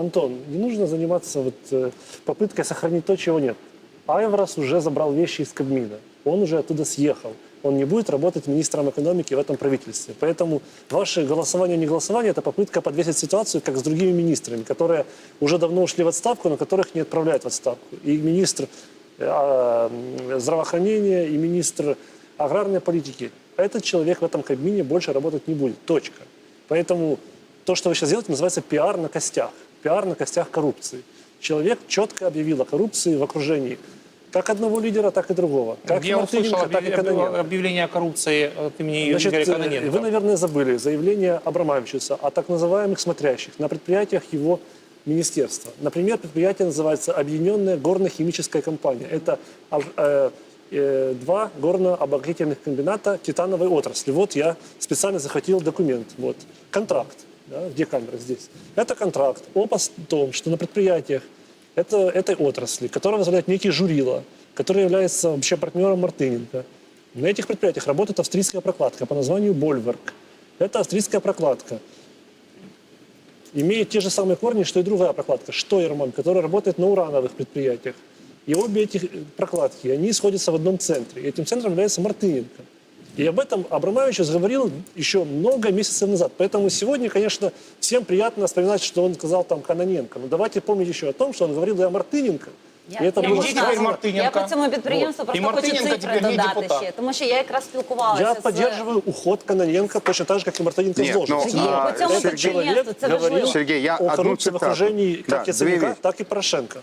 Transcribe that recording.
Антон, не нужно заниматься вот, э, попыткой сохранить то, чего нет. Айврос уже забрал вещи из Кабмина. Он уже оттуда съехал. Он не будет работать министром экономики в этом правительстве. Поэтому ваше голосование, не голосование, это попытка подвесить ситуацию, как с другими министрами, которые уже давно ушли в отставку, но которых не отправляют в отставку. И министр э, а, здравоохранения, и министр аграрной политики. Этот человек в этом кабине больше работать не будет. Точка. Поэтому то, что вы сейчас делаете, называется пиар на костях. Пиар на костях коррупции. Человек четко объявил о коррупции в окружении как одного лидера, так и другого. Как Я услышал так и Кононенко. объявление о коррупции от имени Значит, Игоря э, Кононенко. вы, наверное, забыли заявление Абрамовичуса о так называемых смотрящих на предприятиях его министерства. Например, предприятие называется Объединенная горно-химическая компания. Это э, э, два горно-обогатительных комбината титановой отрасли. Вот я специально захватил документ. Вот. Контракт. Да, где камера здесь? Это контракт ос- том, что на предприятиях это, этой отрасли, которая возглавляет некий Журила, который является вообще партнером Мартыненко. На этих предприятиях работает австрийская прокладка по названию Больверк. Это австрийская прокладка. Имеет те же самые корни, что и другая прокладка, Штойерман, которая работает на урановых предприятиях. И обе эти прокладки, они сходятся в одном центре. И этим центром является Мартыненко. И об этом Абрамович говорил еще много месяцев назад. Поэтому сегодня, конечно, всем приятно вспоминать, что он сказал там Каноненко. Но давайте помнить еще о том, что он говорил и о Мартыненко. Я- и это я было можу можу тепер сказати, Мартиненко. Я по цьому підприємству Вот. І просто хочу Мартиненко цифри тепер не додати депутат. ще, тому що я якраз спілкувалася Я з... поддерживаю уход Каноненко точно так же, как и Мартыненко Нет, с должности. ну, Сергій, а, по цьому Сергій- підприємству це говорил важливо. Сергій, я о одну коррупции в цитату. окружении Да, как две Яценюка, вещи. так и Порошенко.